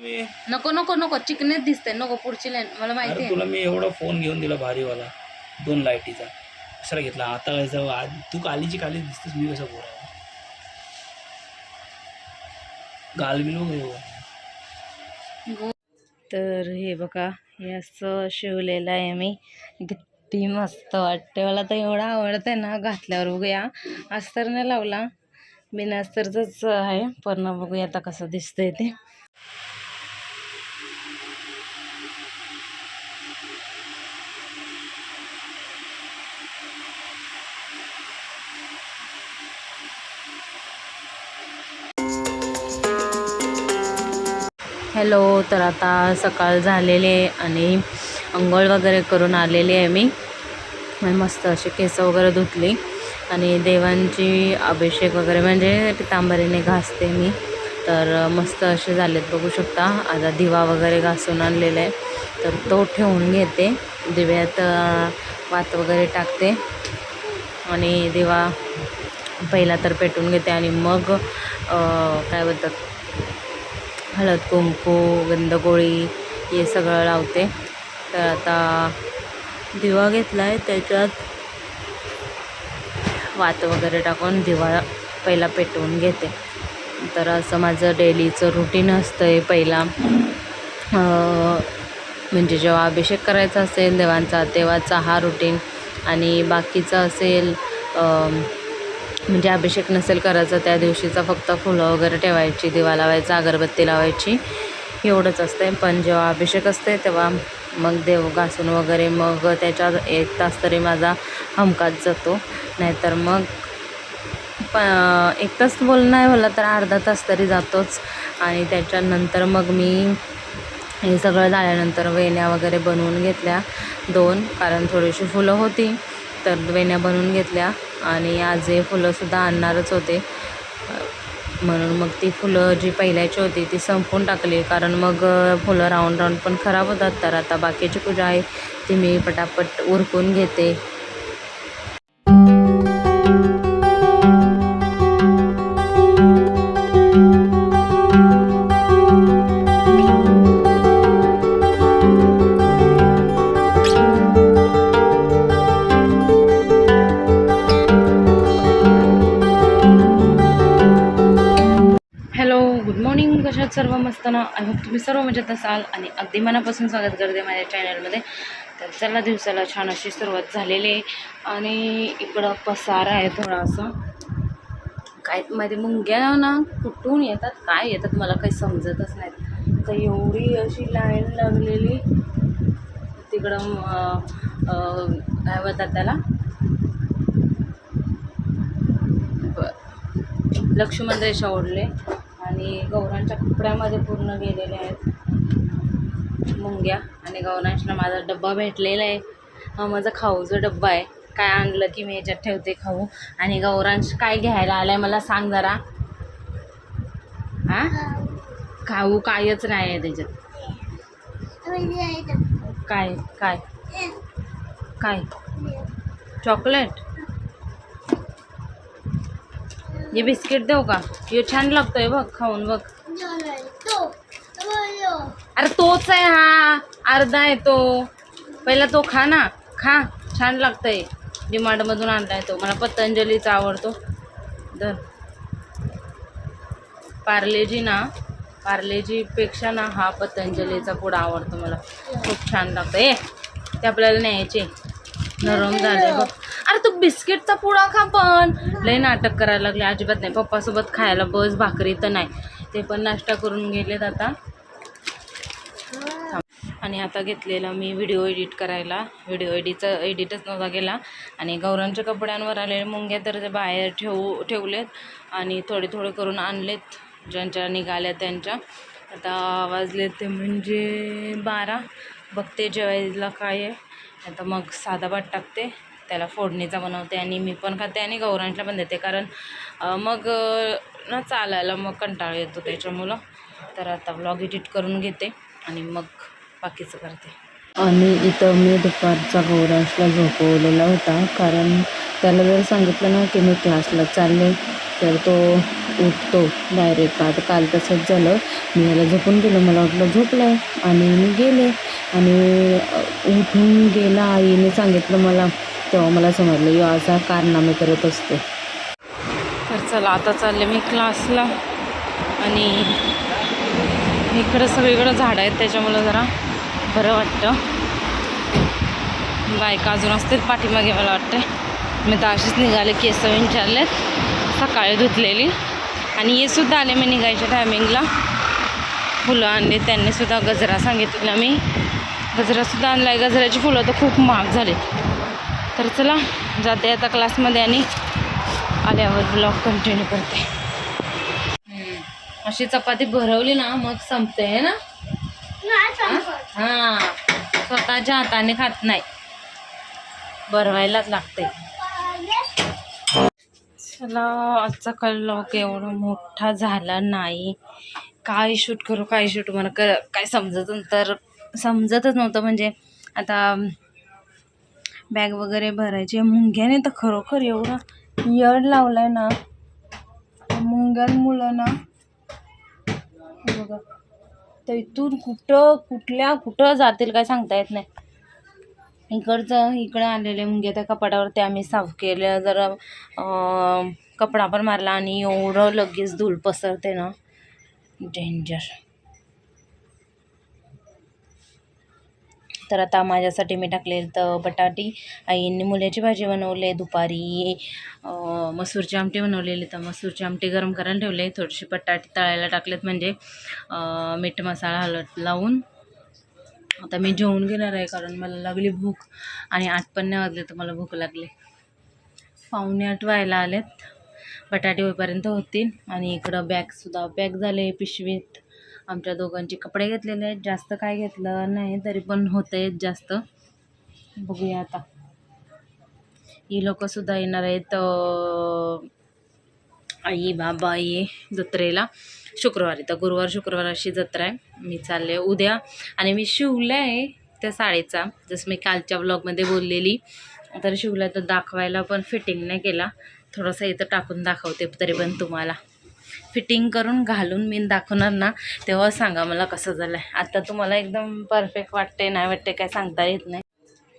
मी नको नको नको. चिकनेच दिसते नको पुढची लाईन मला माहिती अरे आहे. तुला मी एवढा फोन घेऊन दिला भारीवाला. दोन लाईटीचा कशाला घेतला? आता कसं आज तू कालीची काली दिसतेस मी कसं बिलो गो- तर हे बघा हे असं शिवलेलं आहे मी. किती मस्त वाटते मला तर एवढा आवडतंय ना घातल्यावर. बघूया. अस्तर नाही लावला. बिना अस्तरचंच आहे. पण बघूया आता कसं दिसतंय ते. हॅलो तर आता सकाळ झालेली आहे आणि अंघोळ वगैरे करून आलेली आहे मी. मस्त अशी केस वगैरे धुतली आणि देवांची अभिषेक वगैरे म्हणजे पितांबरीने घासते मी. तर मस्त असे झालेत बघू शकता. आता दिवा वगैरे घासून आणलेला आहे. तर तो ठेवून घेते. दिव्यात वात वगैरे टाकते. आणि दिवा पहिला तर पेटून घेते आणि मग काय बोलतात हळद कुंकू गंधगोळी हे सगळं लावते. तर आता दिवा घेतला आहे त्याच्यात वात वगैरे टाकून दिवा पहिला पेटवून घेते. तर असं माझं डेलीचं रुटीन असतं आहे पहिला म्हणजे जेव्हा अभिषेक करायचा असेल देवांचा तेव्हाचा हा रुटीन आणि बाकीचा असेल म्हणजे अभिषेक नसेल करायचा त्या दिवशीचा फक्त फुलं वगैरे ठेवायची दिवा लावायचा अगरबत्ती लावायची एवढंच असते पण जेव्हा अभिषेक असते तेव्हा मग देव घासून वगैरे मग त्याच्या एक तास तरी माझा हमकाच जातो. नाहीतर मग प एक तास बोल नाही बोलला तर अर्धा तास तरी जातोच. आणि त्याच्यानंतर मग मी हे सगळं झाल्यानंतर वेण्या वगैरे बनवून घेतल्या दोन कारण थोडीशी फुलं होती. तर वेण्या बनवून घेतल्या. आणि आज हे फुलंसुद्धा आणणारच होते. म्हणून मग ती फुलं जी पहिल्याची होती ती संपून टाकली. कारण मग फुलं राऊंड राऊंड पण खराब होतात. तर आता बाकीची पूजा आहे ती मी पटापट उरकून घेते. Hello good morning. कशात सर्व? मस्त ना? आय होप तुम्ही सर्व मजेत असाल आणि अगदी मनापासून स्वागत करते माझ्या चॅनलमध्ये तर चला दिवसाला छान अशी सुरुवात झालेली आहे. आणि इकडं पसारा आहे थोडासा. काय माहिती मुंग्या ना कुठून येतात काय येतात मला काही समजतच नाही तर एवढी अशी लाईन लागलेली. तिकडं काय म्हणतात त्याला? ब- लक्ष्मण रेषा ओढले. आणि गौरांच्या कपड्यामध्ये पूर्ण गेलेले आहेत. मुंग्या आणि गौरांशला माझा डब्बा भेटलेला आहे. हा माझा खाऊचा डब्बा आहे. काय आणलं की मी याच्यात ठेवते खाऊ. आणि गौरांश काय घ्यायला आलं आहे मला सांग जरा. हा? खाऊ कायच नाही आहे त्याच्यात. काय? काय? काय? चॉकलेट? हे बिस्किट देऊ का? हे छान लागतोय बघ खाऊन बघ. अरे तोच आहे हा अर्धा आहे तो. पहिला तो खा ना खा. छान लागतंय. डिमांडमधून आणलाय तो. मला पतंजलीचा आवडतो. दर पार्लेजी ना पार्लेजीपेक्षा ना हा पतंजलीचा पुडा आवडतो मला. खूप छान लागतं ए ते आपल्याला न्यायचे. नरम झाले बघ. अरे तू बिस्किटचा पुडा खा पण. लय नाटक करायला लागले. अजिबात नाही. पप्पासोबत खायला बस भाकरी तर नाही. ते पण नाश्ता करून गेलेत आता. आणि आता घेतलेला मी व्हिडिओ एडिट करायला. व्हिडिओ एडिटचा एडिटच नव्हता गेला आणि गौरांच्या कपड्यांवर आलेले मुंग्या तर ते बाहेर ठेवू ठेवलेत. आणि थोडे थोडे करून आणलेत. ज्यांच्या निघाल्या त्यांच्या. आता वाजलेत ते म्हणजे बारा. बघते जेवायला काय आहे. आता मग साधा भात टाकते. त्याला फोडणीचा बनवते आणि मी पण खाते आणि गौरांशला पण देते. कारण मग ना चालायला मग कंटाळा येतो त्याच्यामुळं. तर आता ब्लॉग एडिट करून घेते आणि मग बाकीचं करते. आणि इथं मी दुपारचा गौराशला झोपवलेला होता. कारण त्याला जर सांगितलं ना की मी क्लासला चालले तर तो उठतो डायरेक्ट आता काल तसंच झालं. मी याला झोपून गेलो. मला वाटलं झोपलं आहे आणि मी गेले. आणि उठून गेला. आईने सांगितलं मला तेव्हा मला समजलं यो असा कारनामे करत असतो. तर चला आता चालले मी क्लासला. आणि इकडं सगळीकडं झाडं आहेत त्याच्यामुळं जरा बरं वाटतं. बायका अजून असतील पाठीमागे मला वाटतं मी तर अशीच निघाले केस विचारलेत. सकाळी धुतलेली. आणि हे सुद्धा आले मी निघायच्या टायमिंगला फुलं आणली त्यांनी सुद्धा गजरा सांगितलेला मी. गजरासुद्धा आणला आहे गजऱ्याची फुलं तर खूप महाग झाले तर चला जाते आता क्लासमध्ये आणि आल्यावर ब्लॉग कंटिन्यू करते. अशी चपाती भरवली ना मग संपते है ना? हां. स्वतःच्या हाताने खात नाही. भरवायलाच लागते. चला आजचा कल्लक एवढा मोठा झाला नाही. काय शूट करू काय शूट मला क काय समजत तर समजतच नव्हतं. म्हणजे आता बॅग वगैरे भरायची. मुंग्याने तर खरोखर एवढा यड लावलाय ना. मुंग्यांमुळं ना. बघा. तर इथून कुठं कुठल्या कुठं जातील काय सांगता येत नाही. इकडचं इकडं आलेले मुंगे त्या कपाटावरती आम्ही साफ केलं. जरा कपडा पण मारला आणि एवढं लगेच धूळ पसरते ना. डेंजर तर आता माझ्यासाठी मी टाकले तर बटाटी. आईंनी मुल्याची भाजी बनवले दुपारी. मसूरची आमटी बनवलेली तर मसूरची आमटी गरम करायला ठेवले थोडीशी बटाटी तळायला टाकलेत म्हणजे मीठ मसाला हलत लावून. आता मी जेवून घेणार आहे कारण मला लागली भूक आणि आठ पण नाही वाजले तर मला भूक लागली. पाहुणे आठ व्हायला आलेत. बटाटे होईपर्यंत होतील आणि इकडं बॅगसुद्धा बॅग झाले पिशवीत. आमच्या दोघांचे कपडे घेतलेले आहेत. जास्त काय घेतलं नाही तरी पण होत आहेत जास्त. बघूया आता. ही लोकंसुद्धा येणार आहेत आई बाबा ये जत्रेला. शुक्रवारी तर गुरुवार शुक्रवार अशी जत्रा आहे. मी चालले उद्या. आणि मी शिवलं आहे त्या साडीचा. जसं मी कालच्या ब्लॉगमध्ये बोललेली. तर शिवला तर दाखवायला पण फिटिंग नाही केला. थोडंसं इथं टाकून दाखवते तरी पण तुम्हाला. फिटिंग करून घालून मी दाखवणार ना तेव्हा सांगा मला कसं झालं आहे आता तुम्हाला एकदम परफेक्ट वाटते नाही वाटते काय सांगता येत नाही.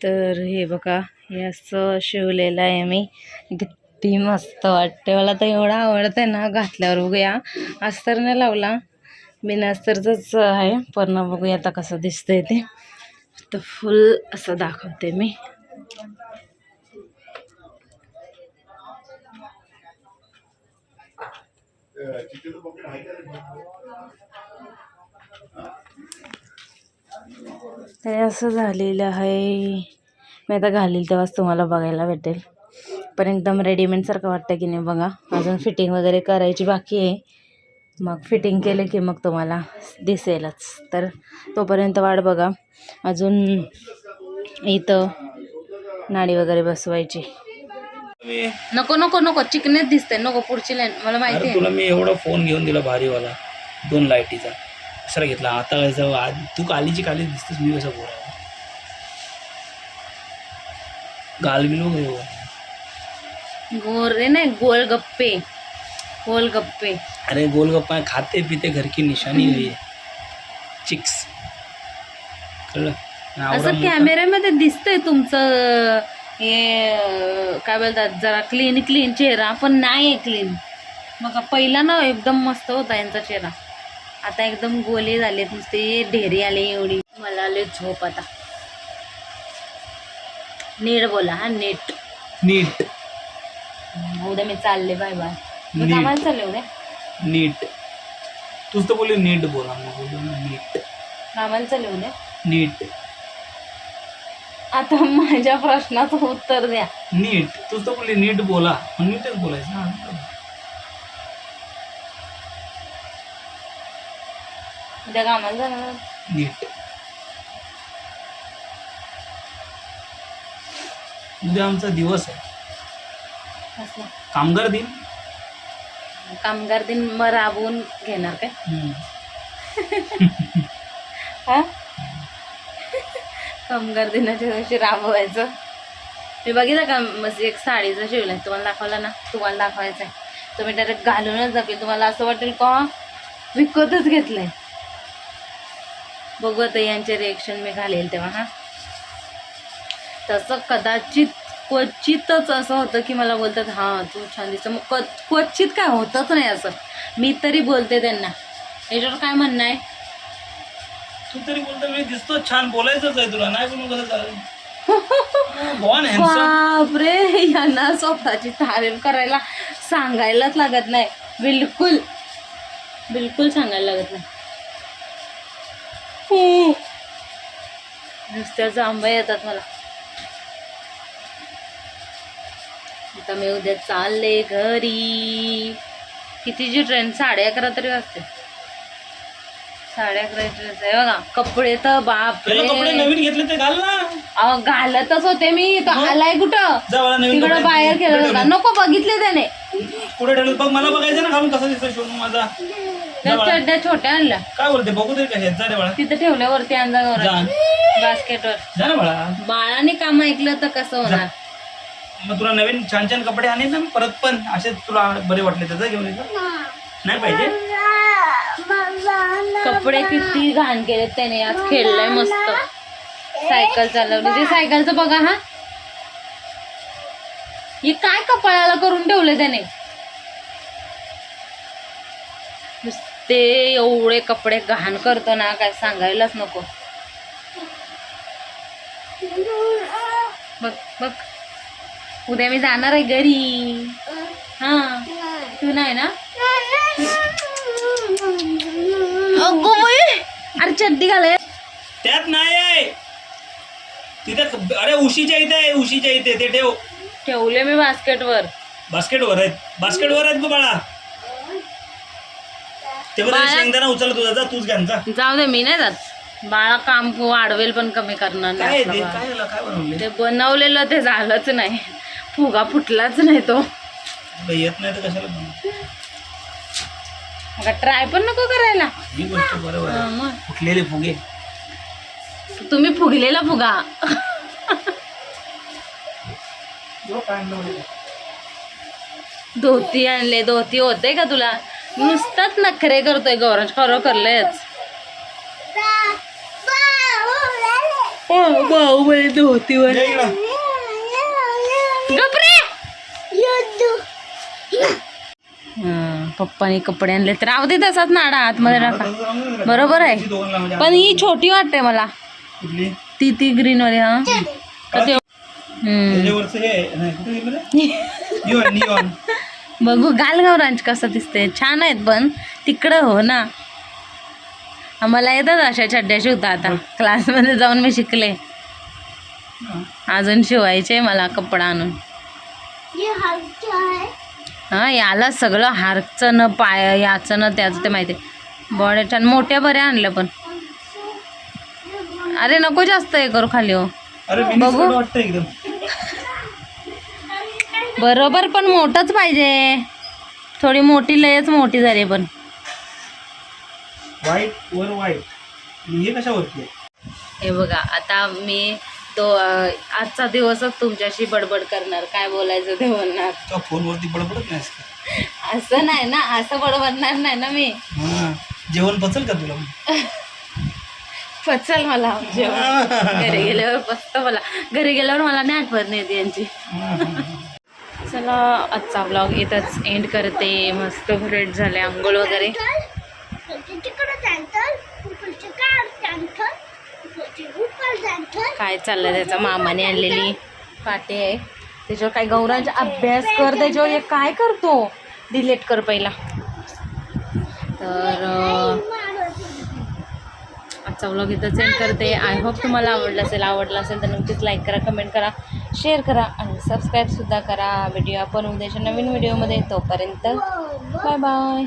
तर हे बघा हे असं शिवलेलं आहे मी. किती मस्त वाटते मला तर एवढं आवडतं ना घातल्यावर. बघूया. अस्तर नाही लावला. बिना अस्तरचंच आहे. पण बघूया आता कसं दिसतंय ते. तर फुल असं दाखवते मी. तर असं झालेलं आहे. मी आता घालील तेव्हाच तुम्हाला बघायला भेटेल. पण एकदम रेडीमेडसारखं वाटतं की नाही बघा. अजून फिटिंग वगैरे करायची बाकी आहे. मग फिटिंग केलं की मग तुम्हाला दिसेलच. तर तोपर्यंत वाट बघा. अजून इथं नाडी वगैरे बसवायची. मी नको नको नको. चिकनेच दिसते नको पुढची लाईन मला माहिती अरे आहे. तुला मी एवढा फोन घेऊन दिला भारीवाला. दोन लाईटीचा कशाला घेतला? आता कसं आज तू कालीची काली दिसतेस मी कसं बोलायला गाल बिलो घेऊ गोरे नाही गोलगप्पे. गोलगप्पे. अरे गोलगप्पा खाते पिते घर की निशानी हुई है. चिक्स कळलं? आणि आवरा असं मोठा- कॅमेऱ्यामध्ये दिसतंय तुमचं हे काय बोलतात जरा क्लीन क्लीन चेहरा पण नाही आहे क्लीन मग पहिला ना एकदम मस्त होता यांचा चेहरा. आता एकदम गोले झाले नुसते ढेरी आले एवढी. मला आले झोप आता. नीट बोला हा नीट. नीट. उद्या मी चालले बाय बाय. मी नीट. कामाला चालले उद्या? नीट. तूच तर बोलली नीट बोला मग बोललो ना नीट. कामाला चालले उद्या? नीट. आता माझ्या प्रश्नाचं उत्तर द्या. नीट. तूच तर बोलली नीट बोला. मग नीटच बोलायचं. ना उद्या कामाला जाणार. नीट. उद्या आमचा दिवस आहे. असं. कामगार दिन? कामगार दिन मग राबवून घेणार काय? हम्म. हा? कामगार दिनाच्या दिवशी राबवायचं. मी बघितलं का मस्त एक साडीचा शिवलाय? तुम्हाला दाखवला ना? तुम्हाला दाखवायचा आहे तुम्ही डायरेक्ट घालूनच दाखवेल तुम्हाला असं वाटेल का? विकतच घेतलंय. बघू आता यांचे रिएक्शन मी घालेल तेव्हा हा. तसं कदाचित क्वचितच असं होतं की मला बोलतात हां तू छान दिसतं. मग क्वचित काय होतच नाही असं. मी तरी बोलते त्यांना. याच्यावर काय म्हणणं आहे? तू तरी बोलतो मी दिसतो छान बोलायचंच आहे तुला नाही बोलून कसं चालेल हॅन्सम बापरे यांना स्वतःची तारीफ करायला सांगायलाच लागत नाही. बिलकुल बिलकुल सांगायला लागत नाही. हम्म. नुसत्या जांभया येतात मला. आता मी उद्या चालले घरी. कितीची ट्रेन साडे अकरा तरी वाजते. साडे अकरा ट्रेन आहे बघा. कपडे तर त्याला कपडे बापरे नवीन घेतले ते घाल ना. अहो घालतच होते मी. तो? आलाय कुठं? जा मला नवीन तिकडं कपडे. बाहेर केलं होता? नको बघितले त्याने. कुठे ठेवलं? बघ मला बघायचं ना घालून कसा दिसतो शोरूम माझा. त्या. चड्ड्या छोट्या आणल्या. काय बोलते? बघू तरी कशा आहेत जा रे बाळा. तिथं ठेवल्यावरती अंदा जा. बास्केटवर. जा ना बाळा. बाळाने काम ऐकलं तर कसं होणार? मग तुला नवीन छान छान कपडे आणेल ना परत पण असे तुला बरे वाटले जा घेऊन येतो नाही पाहिजे? कपडे किती घाण केलेत त्याने. आज खेळलाय मस्त. सायकल चालवली. ते सायकलचं बघा हा. हे काय कपाळाला करून ठेवलंय त्याने? नुसते एवढे कपडे घाण करतो ना काय सांगायलाच नको. बघ बघ. उद्या मी जाणार आहे घरी. हा. तू नाही ना? अगो बाई! अरे चड्डी घालाय. त्यात नाही आहे. तिथे अरे उशीच्या इथे आहे उशीच्या इथे ते ठेव. ठेवले मी बास्केटवर. बास्केटवर आहेत. बास्केटवर आहेत बाळा. तेव्हा बाळा- शेंगदाणा उचल तुझा. जा तूच घ्यान जा. जाऊ दे मी नाही जात. बाळा काम वाढवेल पण कमी करणार काय नाही आपलं ते? बाळ. काय झालं? काय बनवले ते बनवलेलं ते झालंच नाही. फुगा फुटलाच नाही तो. येत नाही तर कशाला बनवू? ट्राय पण नको करायला. ही गोष्ट बरोबर हा, आहे मग. फुटलेले फुगे. तुम्ही फुगलेला फुगा. धोती आणले धोती होते का तुला? नुसताच नखरे करतोय गौरज खरं करलेच बाहुबली धोतीवर. ये इकडं. गपरे! हं, पप्पानी कपडे आणले. तर राहू दे तसाच नाडा आतमध्ये टाका. बरोबर आहे. लावून पण ही छोटी वाटते मला. ती ती ग्रीन वाली हा हे बघू गालगावरांच कसं दिसते छान आहेत पण तिकडं हो ना. आम्हाला येतात अशा चड्ड्या शिवता आता. क्लासमध्ये जाऊन मी शिकले. अजून शिवायचे मला कपडा आणून. हा याला सगळं हारचं न पाय याचं न त्याचं ते माहिती बॉडी छान मोठ्या बऱ्या आणल्या पण. अरे नको जास्त हे करू खाली हो. बघू. बरोबर पण मोठंच पाहिजे. थोडी मोठी लयच मोठी झाली पण. आहे? हे बघा आता मी तो आजचा दिवसच तुमच्याशी बडबड करणार. काय बोलायचं ते बोलणार तो फोनवरती बडबडत नाहीस का? असं नाही ना असं बडबडणार नाही ना मी. हा जेवण पचल का तुला? पचल मला जेवण. घरी गेल्यावर पचत मला. घरी गेल्यावर मला नाही आठवत नाही ती यांची. चला आजचा ब्लॉग इथंच एंड करते. मस्त फ्रेश झाले आंघोळ वगैरे. काय चाललंय त्याचा? मामाने आणलेली पाटी आहे. त्याच्यावर काय गौरांच अभ्यास कर त्याच्यावर हे काय करतो? डिलीट कर पहिला. तर आजचा व्लॉग इथं सेंड करते. आय होप तुम्हाला आवडला असेल आवडला असेल तर नक्कीच लाईक करा कमेंट करा शेअर करा आणि सबस्क्राईबसुद्धा करा. व्हिडिओ आपण उद्याच्या नवीन व्हिडिओमध्ये तोपर्यंत बाय बाय